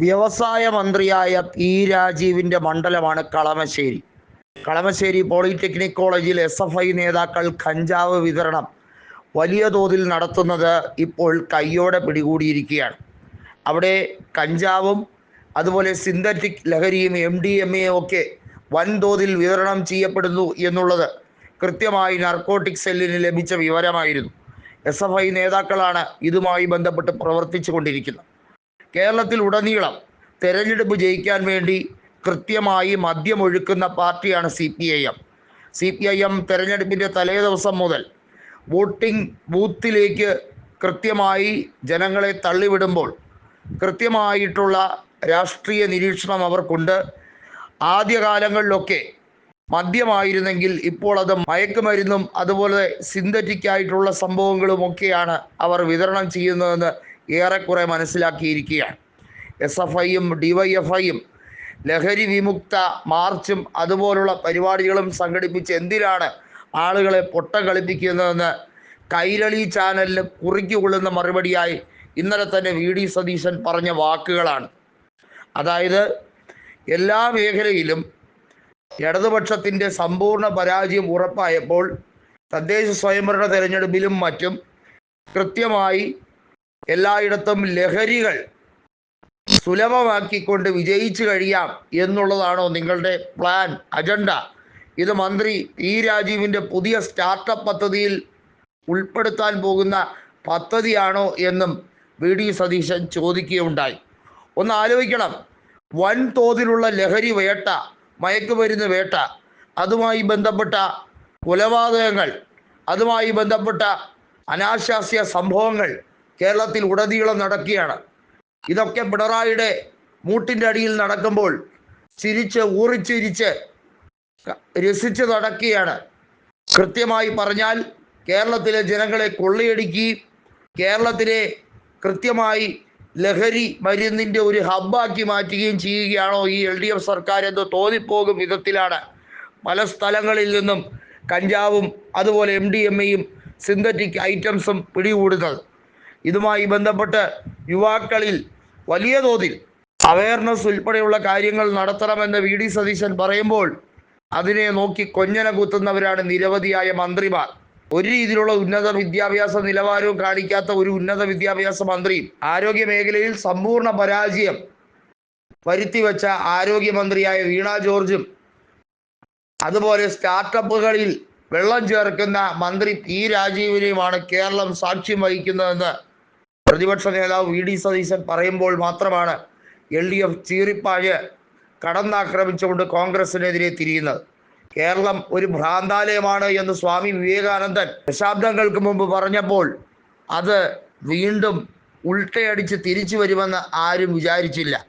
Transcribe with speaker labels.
Speaker 1: വ്യവസായ മന്ത്രിയായ പി രാജീവിന്റെ മണ്ഡലമാണ് കളമശ്ശേരി. കളമശ്ശേരി പോളിടെക്നിക് കോളേജിൽ എസ് എഫ് ഐ നേതാക്കൾ കഞ്ചാവ് വിതരണം വലിയ തോതിൽ നടത്തുന്നത് ഇപ്പോൾ കയ്യോടെ പിടികൂടിയിരിക്കുകയാണ്. അവിടെ കഞ്ചാവും അതുപോലെ സിന്തറ്റിക് ലഹരിയും എം ഡി എം എയും ഒക്കെ വൻതോതിൽ വിതരണം ചെയ്യപ്പെടുന്നു എന്നുള്ളത് കൃത്യമായി നർക്കോട്ടിക് സെല്ലിന് ലഭിച്ച വിവരമായിരുന്നു. എസ് എഫ് ഐ നേതാക്കളാണ് ഇതുമായി ബന്ധപ്പെട്ട് പ്രവർത്തിച്ചു കൊണ്ടിരിക്കുന്നത് കേരളത്തിൽ ഉടനീളം തെരഞ്ഞെടുപ്പ് ജയിക്കാൻ വേണ്ടി കൃത്യമായി മദ്യമൊഴുക്കുന്ന പാർട്ടിയാണ് C P I M. C P I M തെരഞ്ഞെടുപ്പിന്റെ തലേ ദിവസം മുതൽ വോട്ടിംഗ് ബൂത്തിലേക്ക് കൃത്യമായി ജനങ്ങളെ തള്ളിവിടുമ്പോൾ കൃത്യമായിട്ടുള്ള രാഷ്ട്രീയ നിരീക്ഷണം അവർക്കുണ്ട്. ആദ്യകാലങ്ങളിലൊക്കെ മദ്യമായിരുന്നെങ്കിൽ ഇപ്പോൾ അത് മയക്കുമരുന്നും അതുപോലെ സിന്തറ്റിക് ആയിട്ടുള്ള സംഭവങ്ങളുമൊക്കെയാണ് അവർ വിതരണം ചെയ്യുന്നതെന്ന് ഏറെക്കുറെ മനസ്സിലാക്കിയിരിക്കുകയാണ്. എസ് എഫ് ഐയും ഡിവൈഎഫ്ഐയും ലഹരി വിമുക്ത മാർച്ചും അതുപോലുള്ള പരിപാടികളും സംഘടിപ്പിച്ച് എന്തിനാണ് ആളുകളെ പൊട്ടം കളിപ്പിക്കുന്നതെന്ന് കൈരളി ചാനലിന് കുറിക്കുകൊള്ളുന്ന മറുപടിയായി ഇന്നലെ തന്നെ വി ഡി സതീശൻ പറഞ്ഞ വാക്കുകളാണ്. അതായത് എല്ലാ മേഖലയിലും ഇടതുപക്ഷത്തിന്റെ സമ്പൂർണ പരാജയം ഉറപ്പായപ്പോൾ തദ്ദേശ സ്വയംഭരണ തെരഞ്ഞെടുപ്പിലും മറ്റും കൃത്യമായി എല്ലായിടത്തും ലഹരികൾ സുലഭമാക്കിക്കൊണ്ട് വിജയിച്ചു കഴിയാം എന്നുള്ളതാണോ നിങ്ങളുടെ പ്ലാൻ അജണ്ട ഇത് മന്ത്രി ഇ രാജീവിന്റെ പുതിയ സ്റ്റാർട്ടപ്പ് പദ്ധതിയിൽ ഉൾപ്പെടുത്താൻ പോകുന്ന പദ്ധതിയാണോ എന്നും വി ഡി സതീശൻ ചോദിക്കുകയുണ്ടായി. ഒന്ന് ആലോചിക്കണം. വൻതോതിലുള്ള ലഹരി വേട്ട മയക്കുമരുന്ന് വേട്ട അതുമായി ബന്ധപ്പെട്ട കൊലപാതകങ്ങൾ അതുമായി ബന്ധപ്പെട്ട അനാശാസ്യ സംഭവങ്ങൾ കേരളത്തിൽ ഉടനീളം നടക്കുകയാണ്. ഇതൊക്കെ പിണറായിയുടെ മൂട്ടിന്റെ അടിയിൽ നടക്കുമ്പോൾ ചിരിച്ച് ഊറിച്ചിരിച്ച് രസിച്ച് നടക്കുകയാണ്. കൃത്യമായി പറഞ്ഞാൽ കേരളത്തിലെ ജനങ്ങളെ കൊള്ളയടിക്കുകയും കേരളത്തിലെ കൃത്യമായി ലഹരി മരുന്നിന്റെ ഒരു ഹബ്ബാക്കി മാറ്റുകയും ചെയ്യുകയാണോ ഈ എൽ ഡി എഫ് സർക്കാർ എന്ന് തോന്നിപ്പോകും വിധത്തിലാണ്. പല സ്ഥലങ്ങളിൽ നിന്നും കഞ്ചാവും അതുപോലെ എം ഡി എം എയും സിന്തറ്റിക് ഐറ്റംസും പിടികൂടുന്നത്. ഇതുമായി ബന്ധപ്പെട്ട് യുവാക്കളിൽ വലിയ തോതിൽ അവയർനെസ് ഉൾപ്പെടെയുള്ള കാര്യങ്ങൾ നടത്തണമെന്ന് വി ഡി സതീശൻ പറയുമ്പോൾ അതിനെ നോക്കി കൊഞ്ഞന കുത്തുന്നവരാണ് നിരവധിയായ മന്ത്രിമാർ. ഒരു രീതിയിലുള്ള ഉന്നത വിദ്യാഭ്യാസ നിലവാരവും കാണിക്കാത്ത ഒരു ഉന്നത വിദ്യാഭ്യാസ മന്ത്രിയും ആരോഗ്യ മേഖലയിൽ സമ്പൂർണ പരാജയം വരുത്തിവെച്ച ആരോഗ്യമന്ത്രിയായ വീണ ജോർജും അതുപോലെ സ്റ്റാർട്ടപ്പുകളിൽ വെള്ളം ചേർക്കുന്ന മന്ത്രി പി രാജീവിനെയുമാണ് കേരളം സാക്ഷ്യം വഹിക്കുന്നതെന്ന് പ്രതിപക്ഷ നേതാവ് വി ഡി സതീശൻ പറയുമ്പോൾ മാത്രമാണ് എൽ ഡി എഫ് ചീറിപ്പാഴ് കടന്നാക്രമിച്ചുകൊണ്ട് കോൺഗ്രസിനെതിരെ തിരിയുന്നത്. കേരളം ഒരു ഭ്രാന്താലയമാണ് എന്ന് സ്വാമി വിവേകാനന്ദൻ ദശാബ്ദങ്ങൾക്ക് മുമ്പ് പറഞ്ഞപ്പോൾ അത് വീണ്ടും ഉൾട്ടയടിച്ച് തിരിച്ചു വരുമെന്ന് ആരും വിചാരിച്ചില്ല.